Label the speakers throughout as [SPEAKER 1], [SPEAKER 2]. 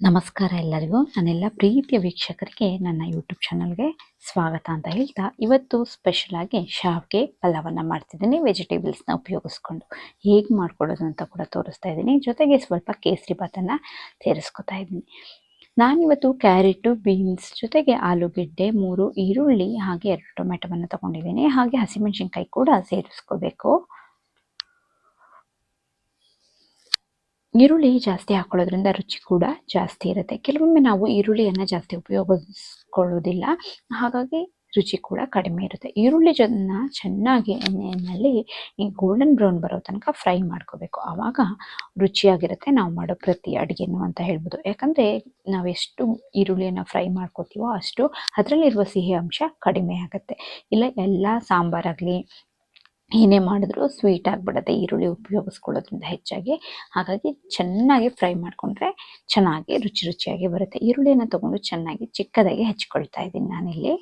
[SPEAKER 1] ನಮಸ್ಕಾರ ಎಲ್ಲರಿಗೂ. ನನ್ನೆಲ್ಲ ಪ್ರೀತಿಯ ವೀಕ್ಷಕರಿಗೆ ನನ್ನ ಯೂಟ್ಯೂಬ್ ಚಾನಲ್ಗೆ ಸ್ವಾಗತ ಅಂತ ಹೇಳ್ತಾ ಇವತ್ತು ಸ್ಪೆಷಲಾಗಿ ಶಾವ್ಗೆ ಪಲಾವನ್ನು ಮಾಡ್ತಿದ್ದೀನಿ. ವೆಜಿಟೇಬಲ್ಸ್ನ ಉಪಯೋಗಿಸ್ಕೊಂಡು ಹೇಗೆ ಮಾಡ್ಕೊಳ್ಳೋದು ಅಂತ ಕೂಡ ತೋರಿಸ್ತಾ ಇದ್ದೀನಿ. ಜೊತೆಗೆ ಸ್ವಲ್ಪ ಕೇಸರಿ ಭಾತನ್ನು ಸೇರಿಸ್ಕೊತಾ ಇದ್ದೀನಿ. ನಾನಿವತ್ತು ಕ್ಯಾರೆಟು, ಬೀನ್ಸ್, ಜೊತೆಗೆ ಆಲೂಗೆಡ್ಡೆ, ಮೂರು ಈರುಳ್ಳಿ ಹಾಗೆ ಎರಡು ಟೊಮೆಟೊವನ್ನು ತೊಗೊಂಡಿದ್ದೀನಿ. ಹಾಗೆ ಹಸಿಮೆಣಸಿನ್ಕಾಯಿ ಕೂಡ ಸೇರಿಸ್ಕೋಬೇಕು. ಈರುಳ್ಳಿ ಜಾಸ್ತಿ ಹಾಕೊಳ್ಳೋದ್ರಿಂದ ರುಚಿ ಕೂಡ ಜಾಸ್ತಿ ಇರುತ್ತೆ. ಕೆಲವೊಮ್ಮೆ ನಾವು ಈರುಳ್ಳಿಯನ್ನು ಜಾಸ್ತಿ ಉಪಯೋಗಿಸ್ಕೊಳ್ಳೋದಿಲ್ಲ. ಹಾಗಾಗಿ ರುಚಿ ಕೂಡ ಕಡಿಮೆ ಇರುತ್ತೆ. ಈರುಳ್ಳಿ ಜನ ಚೆನ್ನಾಗಿ ಎಣ್ಣೆಯಲ್ಲಿ ಈ ಗೋಲ್ಡನ್ ಬ್ರೌನ್ ಬರೋ ತನಕ ಫ್ರೈ ಮಾಡ್ಕೋಬೇಕು. ಆವಾಗ ರುಚಿಯಾಗಿರುತ್ತೆ. ನಾವು ಮಾಡೋ ಪ್ರತಿ ಅಡುಗೆನೂ ಅಂತ ಹೇಳ್ಬೋದು. ಯಾಕಂದರೆ ನಾವು ಎಷ್ಟು ಈರುಳ್ಳಿಯನ್ನು ಫ್ರೈ ಮಾಡ್ಕೋತೀವೋ ಅಷ್ಟು ಅದರಲ್ಲಿರುವ ಸಿಹಿ ಅಂಶ ಕಡಿಮೆ ಆಗುತ್ತೆ. ಇಲ್ಲ, ಎಲ್ಲ ಸಾಂಬಾರಾಗಲಿ ಏನೇ ಮಾಡಿದ್ರು ಸ್ವೀಟ್ ಆಗಿಬಿಡುತ್ತೆ, ಈರುಳ್ಳಿ ಉಪಯೋಗಿಸ್ಕೊಳ್ಳೋದ್ರಿಂದ ಹೆಚ್ಚಾಗಿ. ಹಾಗಾಗಿ ಚೆನ್ನಾಗಿ ಫ್ರೈ ಮಾಡಿಕೊಂಡ್ರೆ ಚೆನ್ನಾಗಿ ರುಚಿ ರುಚಿಯಾಗಿ ಬರುತ್ತೆ. ಈರುಳ್ಳಿಯನ್ನು ತೊಗೊಂಡು ಚೆನ್ನಾಗಿ ಚಿಕ್ಕದಾಗಿ ಹೆಚ್ಕೊಳ್ತಾ ಇದ್ದೀನಿ ನಾನಿಲ್ಲಿ.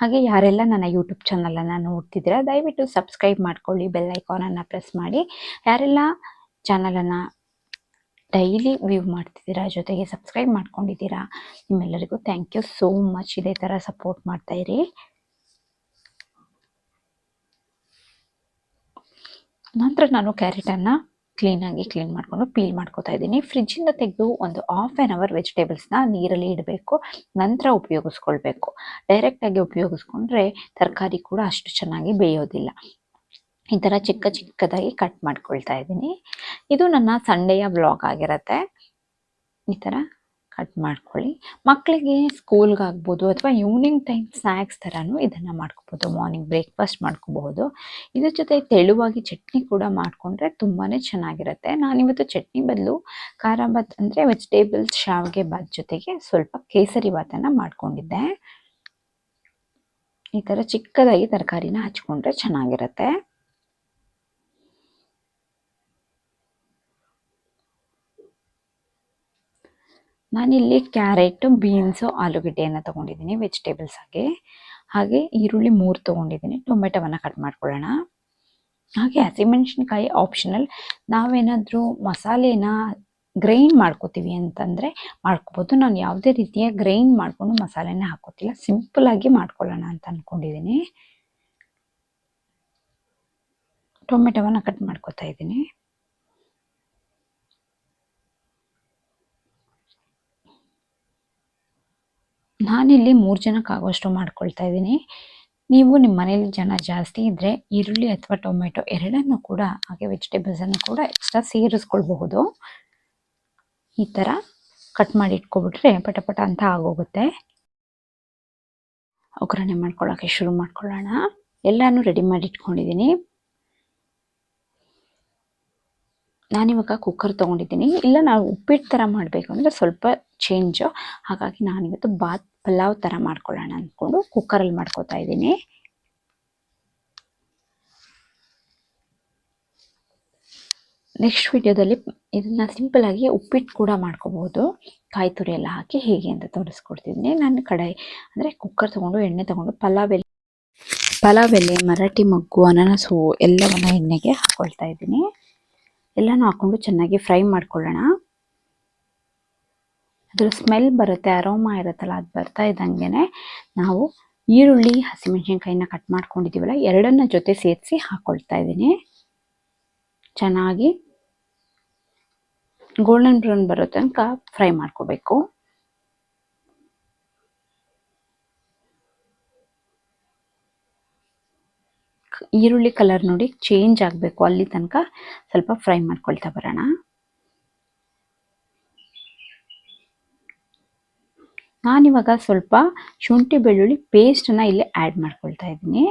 [SPEAKER 1] ಹಾಗೆ ಯಾರೆಲ್ಲ ನನ್ನ ಯೂಟ್ಯೂಬ್ ಚಾನಲನ್ನು ನೋಡ್ತಿದ್ದೀರಾ, ದಯವಿಟ್ಟು ಸಬ್ಸ್ಕ್ರೈಬ್ ಮಾಡ್ಕೊಳ್ಳಿ ಬೆಲ್ ಐಕಾನನ್ನು ಪ್ರೆಸ್ ಮಾಡಿ. ಯಾರೆಲ್ಲ ಚಾನಲನ್ನು ಡೈಲಿ ವ್ಯೂ ಮಾಡ್ತಿದ್ದೀರಾ, ಜೊತೆಗೆ ಸಬ್ಸ್ಕ್ರೈಬ್ ಮಾಡ್ಕೊಂಡಿದ್ದೀರಾ, ನಿಮ್ಮೆಲ್ಲರಿಗೂ ಥ್ಯಾಂಕ್ ಯು ಸೋ ಮಚ್ ಇದೇ ಥರ ಸಪೋರ್ಟ್ ಮಾಡ್ತಾಯಿರಿ ನಂತರ ನಾನು ಕ್ಯಾರೆಟನ್ನು ಕ್ಲೀನಾಗಿ ಕ್ಲೀನ್ ಮಾಡಿಕೊಂಡು ಪೀಲ್ ಮಾಡ್ಕೋತಾ ಇದ್ದೀನಿ. ಫ್ರಿಜ್ಜಿಂದ ತೆಗೆದು ಒಂದು ಹಾಫ್ ಆ್ಯನ್ ಅವರ್ ವೆಜಿಟೇಬಲ್ಸ್ನ ನೀರಲ್ಲಿ ಇಡಬೇಕು, ನಂತರ ಉಪಯೋಗಿಸ್ಕೊಳ್ಬೇಕು. ಡೈರೆಕ್ಟಾಗಿ ಉಪಯೋಗಿಸ್ಕೊಂಡ್ರೆ ತರಕಾರಿ ಕೂಡ ಅಷ್ಟು ಚೆನ್ನಾಗಿ ಬೇಯೋದಿಲ್ಲ. ಈ ಥರ ಚಿಕ್ಕ ಚಿಕ್ಕದಾಗಿ ಕಟ್ ಮಾಡ್ಕೊಳ್ತಾ ಇದ್ದೀನಿ. ಇದು ನನ್ನ ಸಂಡೆಯ ವ್ಲಾಗ್ ಆಗಿರುತ್ತೆ. ಈ ಥರ ಕಟ್ ಮಾಡ್ಕೊಳ್ಳಿ. ಮಕ್ಕಳಿಗೆ ಸ್ಕೂಲ್ಗಾಗ್ಬೋದು ಅಥವಾ ಈವ್ನಿಂಗ್ ಟೈಮ್ ಸ್ನ್ಯಾಕ್ಸ್ ಥರನೂ ಇದನ್ನು ಮಾಡ್ಕೋಬೋದು ಮಾರ್ನಿಂಗ್ ಬ್ರೇಕ್ಫಾಸ್ಟ್ ಮಾಡ್ಕೋಬಹುದು. ಇದ್ರ ಜೊತೆ ತೆಳುವಾಗಿ ಚಟ್ನಿ ಕೂಡ ಮಾಡಿಕೊಂಡ್ರೆ ತುಂಬಾ ಚೆನ್ನಾಗಿರುತ್ತೆ. ನಾನಿವತ್ತು ಚಟ್ನಿ ಬದಲು ಖಾರ ಭಾತ್ ಅಂದರೆ ವೆಜಿಟೇಬಲ್ಸ್ ಶಾವಿಗೆ ಭಾತ್ ಜೊತೆಗೆ ಸ್ವಲ್ಪ ಕೇಸರಿ ಭಾತನ್ನು ಮಾಡ್ಕೊಂಡಿದ್ದೆ. ಈ ಥರ ಚಿಕ್ಕದಾಗಿ ತರಕಾರಿನ ಹಚ್ಕೊಂಡ್ರೆ ಚೆನ್ನಾಗಿರುತ್ತೆ. ನಾನಿಲ್ಲಿ ಕ್ಯಾರೆಟು, ಬೀನ್ಸು, ಆಲೂಗಡ್ಡೆಯನ್ನು ತೊಗೊಂಡಿದ್ದೀನಿ ವೆಜಿಟೇಬಲ್ಸ್ ಆಗಿ ಹಾಗೆ ಈರುಳ್ಳಿ ಮೂರು ತೊಗೊಂಡಿದ್ದೀನಿ. ಟೊಮೆಟೊವನ್ನು ಕಟ್ ಮಾಡ್ಕೊಳ್ಳೋಣ. ಹಾಗೆ ಹಸಿಮೆಣ್ಸಿನ್ಕಾಯಿ ಆಪ್ಷನಲ್ ನಾವೇನಾದರೂ ಮಸಾಲೆನ ಗ್ರೈಂಡ್ ಮಾಡ್ಕೋತೀವಿ ಅಂತಂದರೆ ಮಾಡ್ಕೋಬೋದು. ನಾನು ಯಾವುದೇ ರೀತಿಯ ಗ್ರೈಂಡ್ ಮಾಡಿಕೊಂಡು ಮಸಾಲೆನ ಹಾಕೋತಿಲ್ಲ. ಸಿಂಪಲಾಗಿ ಮಾಡ್ಕೊಳ್ಳೋಣ ಅಂತ ಅಂದ್ಕೊಂಡಿದ್ದೀನಿ ಟೊಮೆಟೊವನ್ನು ಕಟ್ ಮಾಡ್ಕೋತಾ ಇದ್ದೀನಿ ನಾನಿಲ್ಲಿ ಮೂರು ಜನಕ್ಕೆ ಆಗೋಷ್ಟು ಮಾಡ್ಕೊಳ್ತಾ ಇದ್ದೀನಿ. ನೀವು ನಿಮ್ಮ ಮನೇಲಿ ಜನ ಜಾಸ್ತಿ ಇದ್ದರೆ ಈರುಳ್ಳಿ ಅಥವಾ ಟೊಮೆಟೊ ಎರಡನ್ನೂ ಕೂಡ, ಹಾಗೆ ವೆಜಿಟೇಬಲ್ಸನ್ನು ಕೂಡ ಎಕ್ಸ್ಟ್ರಾ ಸೇರಿಸ್ಕೊಳ್ಬಹುದು. ಈ ಥರ ಕಟ್ ಮಾಡಿ ಇಟ್ಕೊಬಿಟ್ರೆ ಪಟ ಪಟ ಅಂತ ಆಗೋಗುತ್ತೆ. ಒಗ್ಗರಣೆ ಮಾಡ್ಕೊಳ್ಳೋಕ್ಕೆ ಶುರು ಮಾಡ್ಕೊಳ್ಳೋಣ. ಎಲ್ಲನೂ ರೆಡಿ ಮಾಡಿ ಇಟ್ಕೊಂಡಿದ್ದೀನಿ. ನಾನಿವಾಗ ಕುಕ್ಕರ್ ತೊಗೊಂಡಿದ್ದೀನಿ. ಇಲ್ಲ, ನಾವು ಉಪ್ಪಿಟ್ಟು ಥರ ಮಾಡಬೇಕು ಅಂದರೆ ಸ್ವಲ್ಪ ಚೇಂಜು ಹಾಗಾಗಿ ನಾನಿವತ್ತು ಬಾತ್ ಪಲಾವ್ ಥರ ಮಾಡ್ಕೊಳ್ಳೋಣ ಅಂದ್ಕೊಂಡು ಕುಕ್ಕರಲ್ಲಿ ಮಾಡ್ಕೋತಾ ಇದ್ದೀನಿ. ನೆಕ್ಸ್ಟ್ ವಿಡಿಯೋದಲ್ಲಿ ಇದನ್ನ ಸಿಂಪಲ್ ಆಗಿ ಉಪ್ಪಿಟ್ಟು ಕೂಡ ಮಾಡ್ಕೋಬಹುದು ಕಾಯಿ ತುರಿ ಎಲ್ಲ ಹಾಕಿ ಹೇಗೆ ಅಂತ ತೋರಿಸ್ಕೊಡ್ತಿದ್ದೀನಿ. ನಾನು ಕಡಾಯಿ ಅಂದರೆ ಕುಕ್ಕರ್ ತೊಗೊಂಡು, ಎಣ್ಣೆ ತೊಗೊಂಡು ಪಲಾವ್ ಎಲೆ ಪಲಾವ್ ಎಲೆ, ಮರಾಠಿ ಮಗ್ಗು, ಅನಾನಸು ಎಲ್ಲವನ್ನ ಎಣ್ಣೆಗೆ ಹಾಕ್ಕೊಳ್ತಾ ಇದ್ದೀನಿ. ಎಲ್ಲನೂ ಹಾಕ್ಕೊಂಡು ಚೆನ್ನಾಗಿ ಫ್ರೈ ಮಾಡ್ಕೊಳ್ಳೋಣ. ಅದ್ರ ಸ್ಮೆಲ್ ಬರುತ್ತೆ ಅರೋಮಾ ಇರುತ್ತಲ್ಲ, ಅದು ಬರ್ತಾ ಇದ್ದಂಗೆನೆ ನಾವು ಈರುಳ್ಳಿ, ಹಸಿಮೆಣಸಿನ್ಕಾಯಿನ ಕಟ್ ಮಾಡ್ಕೊಂಡಿದ್ದೀವಲ್ಲ ಎರಡನ್ನ ಜೊತೆ ಸೇರಿಸಿ ಹಾಕ್ಕೊಳ್ತಾ ಇದ್ದೀನಿ. ಚೆನ್ನಾಗಿ ಗೋಲ್ಡನ್ ಬ್ರೌನ್ ಬರೋ ತನಕ ಫ್ರೈ ಮಾಡ್ಕೋಬೇಕು. ಈರುಳ್ಳಿ ಕಲರ್ ನೋಡಿ ಚೇಂಜ್ ಆಗಬೇಕು, ಅಲ್ಲಿ ತನಕ ಸ್ವಲ್ಪ ಫ್ರೈ ಮಾಡ್ಕೊಳ್ತಾ ಬರೋಣ. ನಾನಿವಾಗ ಸ್ವಲ್ಪ ಶುಂಠಿ ಬೆಳ್ಳುಳ್ಳಿ ಪೇಸ್ಟನ್ನು ಇಲ್ಲಿ ಆ್ಯಡ್ ಮಾಡ್ಕೊಳ್ತಾ ಇದ್ದೀನಿ.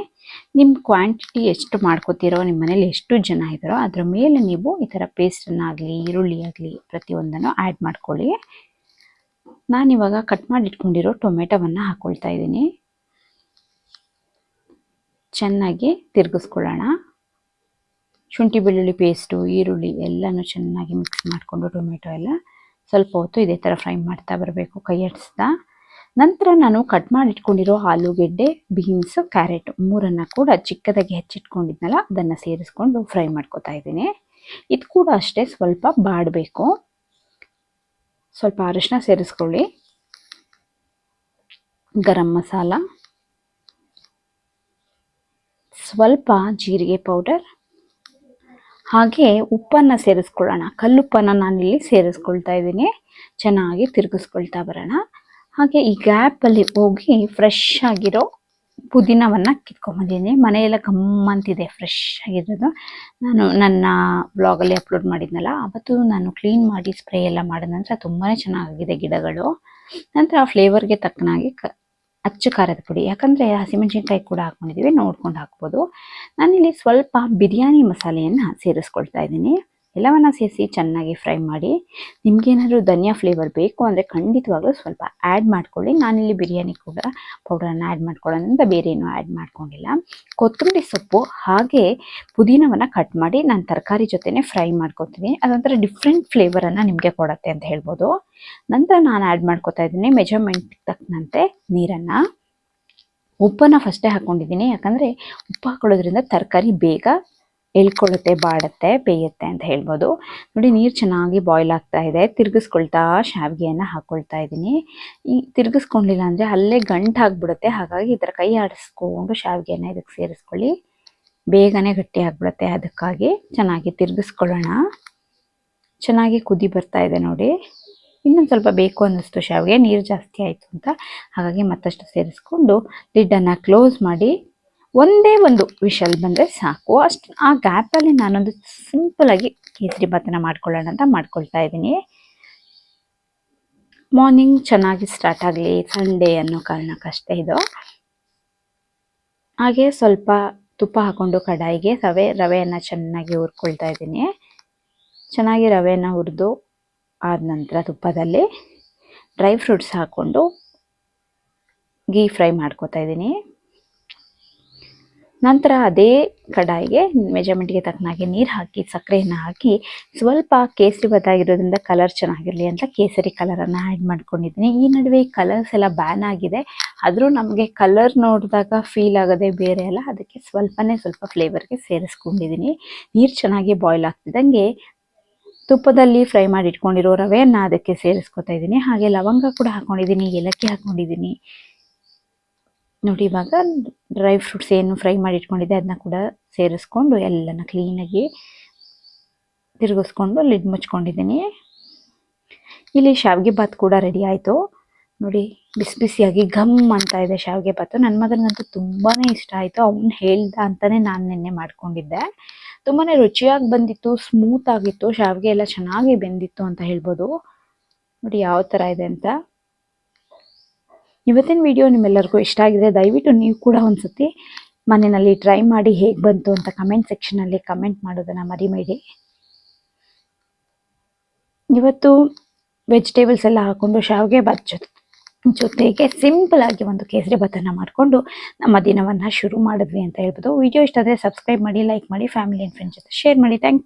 [SPEAKER 1] ನಿಮ್ಮ ಕ್ವಾಂಟಿಟಿ ಎಷ್ಟು ಮಾಡ್ಕೋತೀರೋ ನಿಮ್ಮ ಮನೇಲಿ ಎಷ್ಟು ಜನ ಇದ್ದಾರೋ, ಅದರ ಮೇಲೆ ನೀವು ಈ ಥರ ಪೇಸ್ಟನ್ನಾಗಲಿ ಈರುಳ್ಳಿ ಆಗಲಿ ಪ್ರತಿಯೊಂದನ್ನು ಆ್ಯಡ್ ಮಾಡ್ಕೊಳ್ಳಿ. ನಾನಿವಾಗ ಕಟ್ ಮಾಡಿ ಇಟ್ಕೊಂಡಿರೋ ಟೊಮೆಟೊವನ್ನು ಹಾಕ್ಕೊಳ್ತಾ ಇದ್ದೀನಿ. ಚೆನ್ನಾಗಿ ತಿರುಗಿಸ್ಕೊಳ್ಳೋಣ. ಶುಂಠಿ ಬೆಳ್ಳುಳ್ಳಿ ಪೇಸ್ಟು ಈರುಳ್ಳಿ ಎಲ್ಲನೂ ಚೆನ್ನಾಗಿ ಮಿಕ್ಸ್ ಮಾಡಿಕೊಂಡು ಟೊಮೆಟೊ ಎಲ್ಲ. ಸ್ವಲ್ಪ ಹೊತ್ತು ಇದೇ ಥರ ಫ್ರೈ ಮಾಡ್ತಾ ಬರಬೇಕು ಕೈ ಆಡಿಸ್ತಾ ನಂತರ ನಾನು ಕಟ್ ಮಾಡಿಟ್ಕೊಂಡಿರೋ ಆಲೂಗೆಡ್ಡೆ ಬೀನ್ಸು ಕ್ಯಾರೆಟ್ ಮೂರನ್ನು ಕೂಡ ಚಿಕ್ಕದಾಗಿ ಹೆಚ್ಚಿಟ್ಕೊಂಡಿದ್ನಲ್ಲ, ಅದನ್ನು ಸೇರಿಸ್ಕೊಂಡು ಫ್ರೈ ಮಾಡ್ಕೊತಾ ಇದ್ದೀನಿ. ಇದು ಕೂಡ ಅಷ್ಟೇ ಸ್ವಲ್ಪ ಬಾಡಬೇಕು. ಸ್ವಲ್ಪ ಅರಿಶಿನ ಸೇರಿಸ್ಕೊಳ್ಳಿ. ಗರಂ ಮಸಾಲ. ಸ್ವಲ್ಪ ಜೀರಿಗೆ ಪೌಡರ್. ಹಾಗೆ ಉಪ್ಪನ್ನು ಸೇರಿಸ್ಕೊಳ್ಳೋಣ. ಕಲ್ಲುಪ್ಪನ್ನು ನಾನಿಲ್ಲಿ ಸೇರಿಸ್ಕೊಳ್ತಾ ಇದ್ದೀನಿ. ಚೆನ್ನಾಗಿ ತಿರುಗಿಸ್ಕೊಳ್ತಾ ಬರೋಣ. ಹಾಗೆ ಈ ಗ್ಯಾಪಲ್ಲಿ ಹೋಗಿ ಫ್ರೆಶ್ ಆಗಿರೋ ಪುದೀನವನ್ನು ಕಿತ್ಕೊಂಬಂದಿದ್ದೀನಿ. ಮನೆಯೆಲ್ಲ ಗಮ್ಮಂತಿದೆ ಫ್ರೆಶ್ ಆಗಿರೋದು. ನಾನು ನನ್ನ ಬ್ಲಾಗಲ್ಲಿ ಅಪ್ಲೋಡ್ ಮಾಡಿದ್ನಲ್ಲ, ಅವತ್ತು ನಾನು ಕ್ಲೀನ್ ಮಾಡಿ ಸ್ಪ್ರೇ ಎಲ್ಲ ಮಾಡಿದ ನಂತರ ತುಂಬಾನೇ ಚೆನ್ನಾಗಿದೆ ಗಿಡಗಳು. ನಂತರ ಫ್ಲೇವರ್ಗೆ ತಕ್ಕನಾಗಿ ಅಚ್ಚು ಖಾರದ ಪುಡಿ. ಯಾಕಂದರೆ ಹಸಿಮೆಣಸಿನ್ಕಾಯಿ ಕೂಡ ಹಾಕ್ಕೊಂಡಿದ್ದೀವಿ ನೋಡ್ಕೊಂಡು ಹಾಕ್ಬೋದು. ನಾನಿಲ್ಲಿ ಸ್ವಲ್ಪ ಬಿರಿಯಾನಿ ಮಸಾಲೆಯನ್ನು ಸೇರಿಸ್ಕೊಳ್ತಾ ಇದ್ದೀನಿ. ಎಲ್ಲವನ್ನ ಸೇರಿಸಿ ಚೆನ್ನಾಗಿ ಫ್ರೈ ಮಾಡಿ ನಿಮಗೇನಾದರೂ ಧನಿಯಾ ಫ್ಲೇವರ್ ಬೇಕು ಅಂದರೆ ಖಂಡಿತವಾಗ್ಲೂ ಸ್ವಲ್ಪ ಆ್ಯಡ್ ಮಾಡ್ಕೊಳ್ಳಿ. ನಾನಿಲ್ಲಿ ಬಿರಿಯಾನಿ ಕೂಡ ಪೌಡರನ್ನು ಆ್ಯಡ್ ಮಾಡ್ಕೊಳ್ಳೋದ್ರಿಂದ ಬೇರೆ ಏನೂ ಆ್ಯಡ್ ಮಾಡ್ಕೊಂಡಿಲ್ಲ. ಕೊತ್ತಂಬರಿ ಸೊಪ್ಪು ಹಾಗೆ ಪುದೀನವನ್ನು ಕಟ್ ಮಾಡಿ ನಾನು ತರಕಾರಿ ಜೊತೆನೇ ಫ್ರೈ ಮಾಡ್ಕೊತೀನಿ. ಅದೊಂಥರ ಡಿಫ್ರೆಂಟ್ ಫ್ಲೇವರನ್ನು ನಿಮಗೆ ಕೊಡುತ್ತೆ ಅಂತ ಹೇಳ್ಬೋದು. ನಂತರ ನಾನು ಆ್ಯಡ್ ಮಾಡ್ಕೊತಾ ಇದ್ದೀನಿ ಮೆಜರ್ಮೆಂಟ್ ತಕ್ಕಂತೆ ನೀರನ್ನು. ಉಪ್ಪನ್ನು ಫಸ್ಟೇ ಹಾಕ್ಕೊಂಡಿದ್ದೀನಿ ಯಾಕಂದರೆ ಉಪ್ಪು ಹಾಕೊಳ್ಳೋದ್ರಿಂದ ತರಕಾರಿ ಬೇಗ ಎಳ್ಕೊಳ್ಳುತ್ತೆ ಬಾಡತ್ತೆ, ಬೇಯುತ್ತೆ ಅಂತ ಹೇಳ್ಬೋದು. ನೋಡಿ, ನೀರು ಚೆನ್ನಾಗಿ ಬಾಯ್ಲ್ ಆಗ್ತಾ ಇದೆ. ತಿರ್ಗಿಸ್ಕೊಳ್ತಾ ಶಾವಿಗೆಯನ್ನು ಹಾಕ್ಕೊಳ್ತಾ ಇದ್ದೀನಿ. ಈ ತಿರ್ಗಿಸ್ಕೊಂಡಿಲ್ಲ ಅಂದರೆ ಅಲ್ಲೇ ಗಂಟು ಆಗಿಬಿಡುತ್ತೆ. ಹಾಗಾಗಿ ಈ ಕೈ ಆಡಿಸ್ಕೊಂಡು ಶಾವಿಗೆಯನ್ನು ಇದಕ್ಕೆ ಸೇರಿಸ್ಕೊಳ್ಳಿ. ಬೇಗನೆ ಗಟ್ಟಿ ಆಗ್ಬಿಡುತ್ತೆ ಅದಕ್ಕಾಗಿ. ಚೆನ್ನಾಗಿ ತಿರ್ಗಿಸ್ಕೊಳ್ಳೋಣ. ಚೆನ್ನಾಗಿ ಕುದಿ ಬರ್ತಾ ಇದೆ ನೋಡಿ. ಇನ್ನೊಂದು ಸ್ವಲ್ಪ ಬೇಕು ಅನ್ನಿಸ್ತು ಶಾವಿಗೆ. ನೀರು ಜಾಸ್ತಿ ಆಯಿತು ಅಂತ. ಹಾಗಾಗಿ ಮತ್ತಷ್ಟು ಸೇರಿಸ್ಕೊಂಡು ಲಿಡ್ಡನ್ನು ಕ್ಲೋಸ್ ಮಾಡಿ ಒಂದೇ ಒಂದು ವಿಷಲ್ ಬಂದರೆ ಸಾಕು. ಅಷ್ಟು ಆ ಗ್ಯಾಪಲ್ಲಿ ನಾನೊಂದು ಸಿಂಪಲಾಗಿ ಕೇಸರಿ ಭಾತನ ಮಾಡ್ಕೊಳ್ಳೋಣ ಅಂತ ಮಾಡ್ಕೊಳ್ತಾ ಇದ್ದೀನಿ. ಮಾರ್ನಿಂಗ್ ಚೆನ್ನಾಗಿ ಸ್ಟಾರ್ಟ್ ಆಗಲಿ ಸಂಡೇ ಅನ್ನೋ ಕಾರಣಕ್ಕಷ್ಟೇ ಇದು. ಹಾಗೆ ಸ್ವಲ್ಪ ತುಪ್ಪ ಹಾಕೊಂಡು ಕಡಾಯಿಗೆ ರವೆ, ರವೆಯನ್ನು ಚೆನ್ನಾಗಿ ಹುರ್ಕೊಳ್ತಾ ಇದ್ದೀನಿ. ಚೆನ್ನಾಗಿ ರವೆಯನ್ನು ಹುರಿದು ಆದ ನಂತರ ತುಪ್ಪದಲ್ಲಿ ಡ್ರೈ ಫ್ರೂಟ್ಸ್ ಹಾಕ್ಕೊಂಡು ಗೀ ಫ್ರೈ ಮಾಡ್ಕೋತಾ ಇದ್ದೀನಿ. ನಂತರ ಅದೇ ಕಡಾಯಿಗೆ ಮೆಜರ್ಮೆಂಟ್ಗೆ ತಕ್ಕನಾಗಿ ನೀರು ಹಾಕಿ, ಸಕ್ಕರೆಯನ್ನು ಹಾಕಿ, ಸ್ವಲ್ಪ ಕೇಸರಿ ಬದಾಗಿರೋದ್ರಿಂದ ಕಲರ್ ಚೆನ್ನಾಗಿರಲಿ ಅಂತ ಕೇಸರಿ ಕಲರನ್ನು ಆ್ಯಡ್ ಮಾಡ್ಕೊಂಡಿದ್ದೀನಿ. ಈ ನಡುವೆ ಕಲರ್ಸ್ ಎಲ್ಲ ಬ್ಯಾನ್ ಆಗಿದೆ. ಆದರೂ ನಮಗೆ ಕಲರ್ ನೋಡಿದಾಗ ಫೀಲ್ ಆಗೋದೇ ಬೇರೆ ಅಲ್ಲ. ಅದಕ್ಕೆ ಸ್ವಲ್ಪನೇ ಸ್ವಲ್ಪ ಫ್ಲೇವರ್ಗೆ ಸೇರಿಸ್ಕೊಂಡಿದ್ದೀನಿ. ನೀರು ಚೆನ್ನಾಗಿ ಬಾಯ್ಲ್ ಆಗ್ತಿದ್ದಂಗೆ ತುಪ್ಪದಲ್ಲಿ ಫ್ರೈ ಮಾಡಿ ಇಟ್ಕೊಂಡಿರೋ ರವೆಯನ್ನು ಅದಕ್ಕೆ ಸೇರಿಸ್ಕೊತಾ ಇದ್ದೀನಿ. ಹಾಗೆ ಲವಂಗ ಕೂಡ ಹಾಕ್ಕೊಂಡಿದ್ದೀನಿ ಏಲಕ್ಕಿ ಹಾಕ್ಕೊಂಡಿದ್ದೀನಿ ನೋಡಿ, ಇವಾಗ ಡ್ರೈ ಫ್ರೂಟ್ಸ್ ಏನು ಫ್ರೈ ಮಾಡಿ ಇಟ್ಕೊಂಡಿದ್ದೆ ಅದನ್ನ ಕೂಡ ಸೇರಿಸ್ಕೊಂಡು ಎಲ್ಲನ ಕ್ಲೀನಾಗಿ ತಿರುಗಿಸ್ಕೊಂಡು ಲಿಡ್ ಮುಚ್ಕೊಂಡಿದ್ದೀನಿ. ಇಲ್ಲಿ ಶಾವಿಗೆ ಭಾತ್ ಕೂಡ ರೆಡಿ ಆಯಿತು. ನೋಡಿ, ಬಿಸಿ ಬಿಸಿಯಾಗಿ ಘಮ್ ಅಂತ ಇದೆ ಶಾವಿಗೆ ಭಾತು. ನನ್ನ ಮಗನಿಗಂತೂ ತುಂಬಾ ಇಷ್ಟ ಆಯಿತು. ಅವನು ಹೇಳ್ದ ಅಂತಲೇ ನಾನು ನಿನ್ನೆ ಮಾಡ್ಕೊಂಡಿದ್ದೆ. ತುಂಬಾ ರುಚಿಯಾಗಿ ಬಂದಿತ್ತು ಸ್ಮೂತ್ ಆಗಿತ್ತು. ಶಾವಿಗೆ ಎಲ್ಲ ಚೆನ್ನಾಗಿ ಬೆಂದಿತ್ತು ಅಂತ ಹೇಳ್ಬೋದು. ನೋಡಿ, ಯಾವ ಥರ ಇದೆ ಅಂತ. ಇವತ್ತಿನ ವಿಡಿಯೋ ನಿಮ್ಮೆಲ್ಲರಿಗೂ ಇಷ್ಟ ಆಗಿದೆ, ದಯವಿಟ್ಟು ನೀವು ಕೂಡ ಒಂದ್ಸತಿ ಮನೆಯಲ್ಲಿ ಟ್ರೈ ಮಾಡಿ ಹೇಗೆ ಬಂತು ಅಂತ ಕಮೆಂಟ್ ಸೆಕ್ಷನಲ್ಲಿ ಕಮೆಂಟ್ ಮಾಡೋದನ್ನು ಮರಿಬೇಡಿ. ಇವತ್ತು ವೆಜಿಟೇಬಲ್ಸ್ ಎಲ್ಲ ಹಾಕೊಂಡು ಶಾವಿಗೆ ಬಾತ್ ಜೊತೆ ಜೊತೆಗೆ ಸಿಂಪಲ್ ಆಗಿ ಒಂದು ಕೇಸರಿ ಭಾತನ್ನು ಮಾಡಿಕೊಂಡು ನಮ್ಮ ದಿನವನ್ನು ಶುರು ಮಾಡಿದ್ವಿ ಅಂತ ಹೇಳ್ಬೋದು. ವಿಡಿಯೋ ಇಷ್ಟ ಆದರೆ ಸಬ್ಸ್ಕ್ರೈಬ್ ಮಾಡಿ ಲೈಕ್ ಮಾಡಿ ಫ್ಯಾಮಿಲಿ ಆ್ಯಂಡ್ ಫ್ರೆಂಡ್ಸ್ ಜೊತೆ ಶೇರ್ ಮಾಡಿ. Thank you